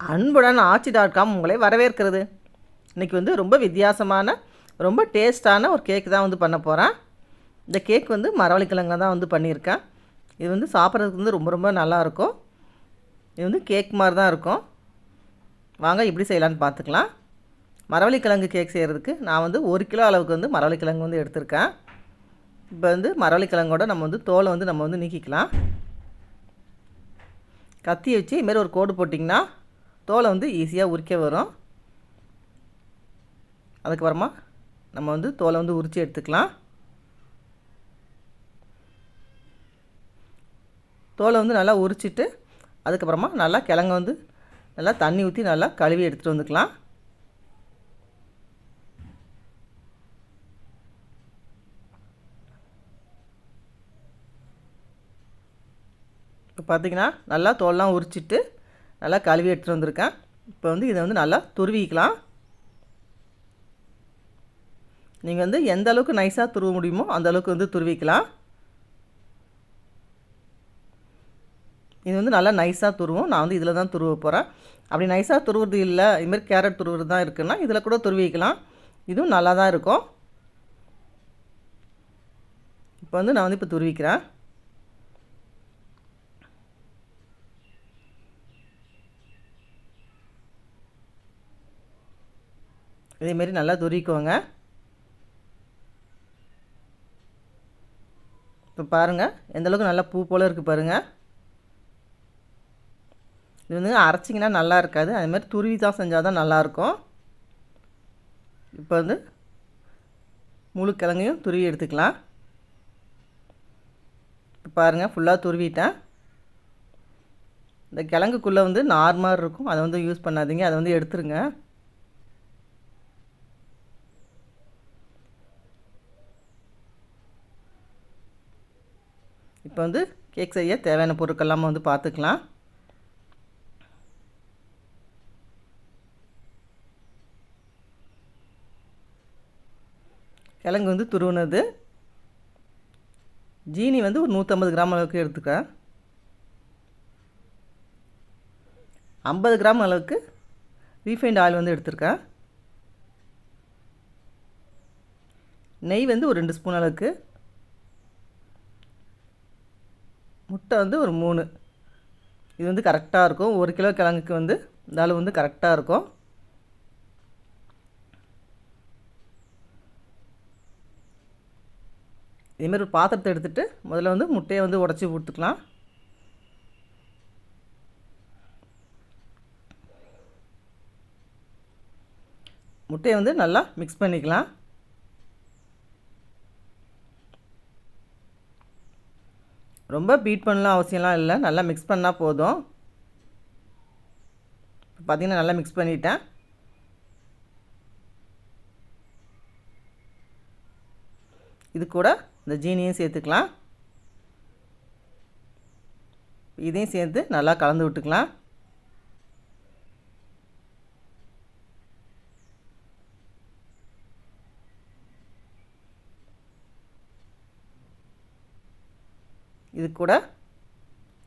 அன்புடன் ஆச்சி dot com உங்களை வரவேற்கிறது. இன்றைக்கி வந்து ரொம்ப வித்தியாசமான ரொம்ப டேஸ்ட்டான ஒரு கேக் தான் வந்து பண்ண போகிறேன் இந்த கேக் வந்து மரவள்ளிக்கிழங்க தான் வந்து பண்ணியிருக்கேன். இது வந்து சாப்பிட்றதுக்கு வந்து ரொம்ப ரொம்ப நல்லாயிருக்கும் இது வந்து கேக் மாதிரி தான் இருக்கும். வாங்க எப்படி செய்யலான்னு பார்த்துக்கலாம். மரவள்ளிக்கிழங்கு கேக் செய்கிறதுக்கு நான் வந்து ஒரு கிலோ அளவுக்கு வந்து மரவள்ளிக்கிழங்கு வந்து எடுத்திருக்கேன். இப்போ வந்து மரவள்ளிக்கிழங்கோட நம்ம வந்து தோலை வந்து நம்ம வந்து நீக்கிக்கலாம். கத்தியை வச்சு இதுமாரி ஒரு கோடு போட்டிங்கன்னா தோலை வந்து ஈஸியாக உரிக்க வரும். அதுக்கப்புறமா நம்ம வந்து தோலை வந்து உரித்து எடுத்துக்கலாம். தோலை வந்து நல்லா உரிச்சிட்டு அதுக்கப்புறமா நல்லா கிழங்க வந்து நல்லா தண்ணி ஊற்றி நல்லா கழுவி எடுத்துகிட்டு வந்துக்கலாம். இப்போ பார்த்திங்கன்னா நல்லா தோல்லாம் உரிச்சிட்டு நல்லா கழுவி எடுத்துகிட்டு வந்திருக்கேன். இப்போ வந்து இதை வந்து நல்லா துருவிக்கலாம். நீங்கள் வந்து எந்த அளவுக்கு நைஸாக துருவ முடியுமோ அந்த அளவுக்கு வந்து துருவிக்கலாம். இது வந்து நல்லா நைஸாக துருவும். நான் வந்து இதில் தான் துருவ போகிறேன் அப்படி நைஸாக துருவுறது இல்லை. இதுமாரி கேரட் துருவுறது தான் இருக்குன்னா இதில் கூட துருவிக்கலாம். இதுவும் நல்லா தான் இருக்கும். இப்போ வந்து நான் வந்து இப்போ துருவிக்கிறேன். இதேமாரி நல்லா துரிக்கோங்க இப்போ பாருங்கள் எந்தளவுக்கு நல்லா பூ போல் இருக்குது பாருங்கள் இது வந்து அரைச்சிங்கன்னா நல்லா இருக்காது அதுமாதிரி துருவி தான் செஞ்சால் தான் நல்லாயிருக்கும் இப்போ வந்து முழு கிழங்கையும் துருவி எடுத்துக்கலாம். இப்போ பாருங்கள் ஃபுல்லாக துருவிட்டேன். இந்த கிழங்குக்குள்ளே வந்து நார்மல் இருக்கும் அதை வந்து யூஸ் பண்ணாதீங்க அதை வந்து எடுத்துருங்க. இப்போ வந்து கேக் செய்ய தேவையான பொருட்கள்லாம் வந்து பார்த்துக்கலாம். கிழங்கு வந்து துருவினது. ஜீனி வந்து ஒரு நூற்றம்பது கிராம் அளவுக்கு எடுத்துக்க. ஐம்பது கிராம் அளவுக்கு ரீஃபைண்ட் ஆயில் வந்து எடுத்திருக்கேன் நெய் வந்து ஒரு ரெண்டு ஸ்பூன் அளவுக்கு. முட்டை வந்து ஒரு மூணு. இது வந்து கரெக்டாக இருக்கும். ஒரு கிலோ கிழங்குக்கு வந்து இந்த அளவு வந்து கரெக்டாக இருக்கும். இதேமாரி ஒரு பாத்திரத்தை எடுத்துகிட்டு முதல்ல வந்து முட்டையை வந்து உடச்சி விட்டுக்கலாம் முட்டையை வந்து நல்லா மிக்ஸ் பண்ணிக்கலாம். ரொம்ப பீட் பண்ணலாம் அவசியம்லாம் இல்லை. நல்லா மிக்ஸ் பண்ணால் போதும். பார்த்திங்கன்னா நல்லா மிக்ஸ் பண்ணிட்டேன். இது கூட இந்த ஜீனியும் சேர்த்துக்கலாம். இதையும் சேர்த்து நல்லா கலந்து விட்டுக்கலாம். இது கூட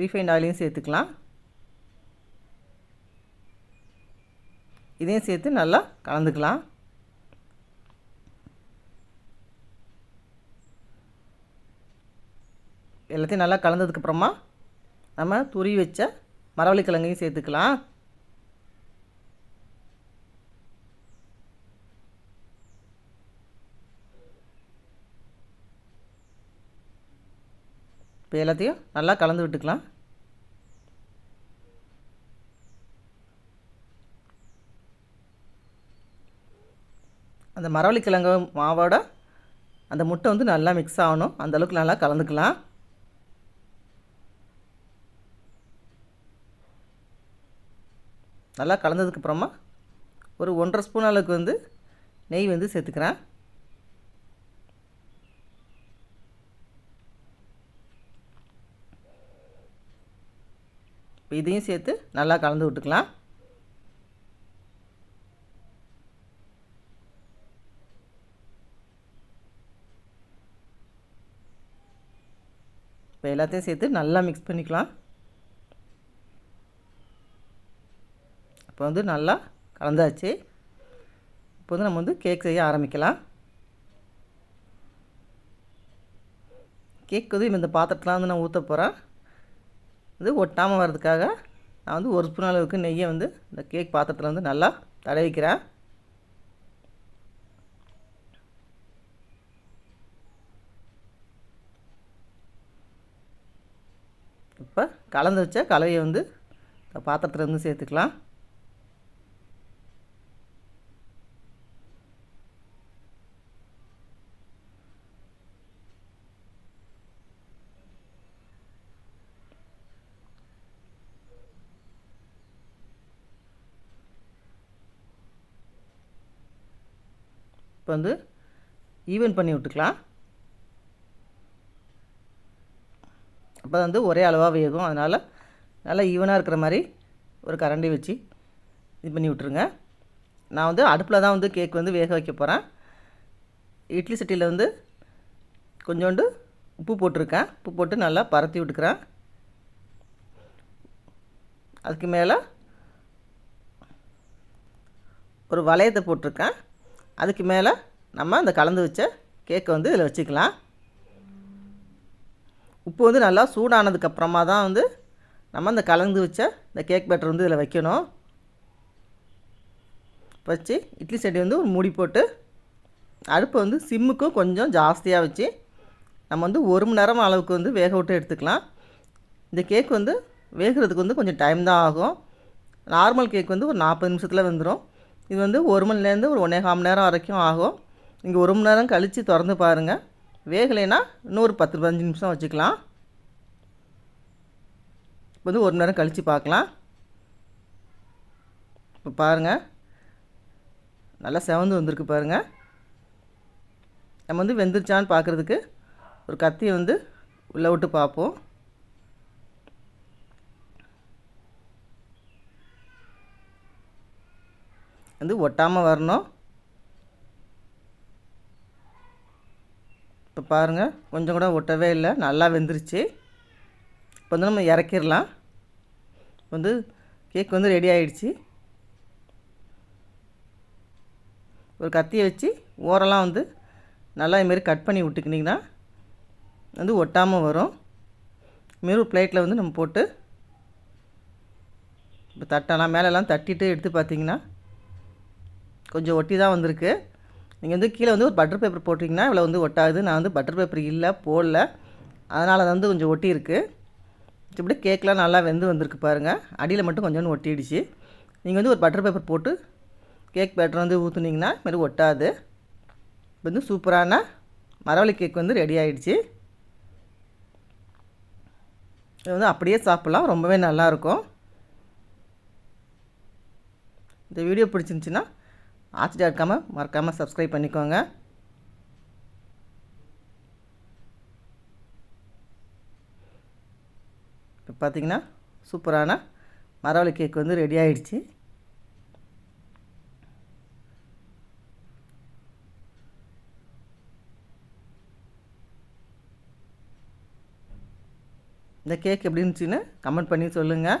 ரீஃபைண்ட் ஆயிலையும் சேர்த்துக்கலாம். இதையும் சேர்த்து நல்லா கலந்துக்கலாம். எல்லாத்தையும் நல்லா கலந்ததுக்கப்புறமா நம்ம துரி வச்ச மரவள்ளி கிழங்கையும் சேர்த்துக்கலாம். இப்போ எல்லாத்தையும் நல்லா கலந்து விட்டுக்கலாம். அந்த மரவள்ளிக்கிழங்கு மாவோட அந்த முட்டை வந்து நல்லா மிக்ஸ் ஆகணும். அந்தளவுக்கு நல்லா கலந்துக்கலாம். நல்லா கலந்ததுக்கப்புறமா ஒரு ஒன்றரை ஸ்பூன் அளவுக்கு வந்து நெய் வந்து சேர்த்துக்கிறேன். இப்போ இதையும் சேர்த்து நல்லா கலந்து விட்டுக்கலாம். இப்போ எல்லாத்தையும் சேர்த்து நல்லா மிக்ஸ் பண்ணிக்கலாம். இப்போ வந்து நல்லா கலந்தாச்சு. இப்போ வந்து நம்ம வந்து கேக் செய்ய ஆரம்பிக்கலாம். கேக் வந்து இந்த பாத்திரத்தில் வந்து நான் ஊற்ற போகிறேன் இது ஒட்டாமல் வர்றதுக்காக நான் வந்து ஒரு ஸ்பூன் அளவுக்கு நெய்யை வந்து இந்த கேக் பாத்திரத்தில் வந்து நல்லா தடவிக்கிறேன் இப்போ கலந்து வச்ச கலவையை வந்து இந்த பாத்திரத்தில் சேர்த்துக்கலாம். இப்போ வந்து ஈவன் பண்ணி விட்டுக்கலாம். அப்போ வந்து ஒரே அளவாக வேகும். அதனால் நல்லா ஈவனாக இருக்கிற மாதிரி ஒரு கரண்டி வச்சு இது பண்ணி விட்ருங்க நான் வந்து அடுப்பில் தான் வந்து கேக் வந்து வேக வைக்க போகிறேன் இட்லி சட்டியில் வந்து கொஞ்சோண்டு உப்பு போட்டிருக்கேன். உப்பு போட்டு நல்லா பரத்தி விட்டுக்கிறேன். அதுக்கு மேலே ஒரு வளையத்தை போட்டிருக்கேன். அதுக்கு மேலே நம்ம அந்த கலந்து வச்ச கேக்கை வந்து இதில் வச்சுக்கலாம். உப்பு வந்து நல்லா சூடானதுக்கப்புறமா தான் வந்து நம்ம அந்த கலந்து வச்ச இந்த கேக் பேட்டர் வந்து இதில் வைக்கணும். வச்சு இட்லி சட்டி வந்து ஒரு மூடி போட்டு அடுப்பை வந்து சிம்முக்கும் கொஞ்சம் ஜாஸ்தியாக வச்சு நம்ம வந்து ஒரு மணி நேரம் அளவுக்கு வந்து வேக விட்டு எடுத்துக்கலாம். இந்த கேக் வந்து வேகிறதுக்கு வந்து கொஞ்சம் டைம் தான் ஆகும். நார்மல் கேக் வந்து ஒரு நாற்பது நிமிஷத்தில் வந்துடும் இது வந்து ஒரு மணிலேருந்து ஒரு ஒன்றே கால் மணி நேரம் வரைக்கும் ஆகும். நீங்கள் ஒரு மணி நேரம் கழித்து திறந்து பாருங்கள் வேகலைன்னா இன்னொரு பத்து பதினஞ்சு நிமிஷம் வச்சுக்கலாம். இப்போ வந்து ஒரு மணி நேரம் கழித்து பார்க்கலாம். இப்போ பாருங்கள் நல்லா செவந்து வந்திருக்கு பாருங்கள் நம்ம வந்து வெந்துருச்சான்னு பார்க்குறதுக்கு ஒரு கத்தியை வந்து உள்ளே விட்டு பார்ப்போம். வந்து ஒட்டாமல் வரணும். இப்போ பாருங்கள் கொஞ்சம் கூட ஒட்டவே இல்லை. நல்லா வெந்துருச்சு. இப்போ வந்து நம்ம இறக்கிடலாம். வந்து கேக் வந்து ரெடி ஆகிடுச்சு ஒரு கத்தியை வச்சு ஓரெல்லாம் வந்து நல்லா இதுமாரி கட் பண்ணி விட்டுக்கினிங்கன்னா வந்து ஒட்டாமல் வரும். இதுமாரி ஒரு பிளேட்டில் வந்து நம்ம போட்டு இப்போ தட்டலாம் மேலெல்லாம் தட்டிட்டு எடுத்து பார்த்தீங்கன்னா கொஞ்சம் ஒட்டி தான் வந்திருக்கு. நீங்கள் வந்து கீழே வந்து ஒரு பட்டர் பேப்பர் போட்டிங்கன்னா இவ்வளோ வந்து ஒட்டாது. நான் வந்து பட்டர் பேப்பர் இல்லை போடல. அதனால் அது வந்து கொஞ்சம் ஒட்டி இருக்குது இப்படி கேக்கெலாம் நல்லா வெந்து வந்திருக்கு பாருங்கள் அடியில் மட்டும் கொஞ்சோண்டு ஒட்டிடுச்சு. நீங்கள் வந்து ஒரு பட்டர் பேப்பர் போட்டு கேக் பேட்டர் வந்து ஊற்றுனீங்கன்னா மாரி ஒட்டாது. இப்போ வந்து சூப்பரான மரவள்ளி கேக் வந்து ரெடி ஆகிடுச்சு இது வந்து அப்படியே சாப்பிட்லாம். ரொம்பவே நல்லாயிருக்கும் இந்த வீடியோ பிடிச்சிருந்துச்சின்னா ஆச்சரியா இருக்காமல் மறக்காமல் சப்ஸ்கிரைப் பண்ணிக்கோங்க. இப்போ பார்த்தீங்கன்னா சூப்பரான மரவள்ளி கேக் வந்து ரெடி ஆகிடுச்சு இந்த கேக் எப்படி இருந்துச்சுன்னு கமெண்ட் பண்ணி சொல்லுங்கள்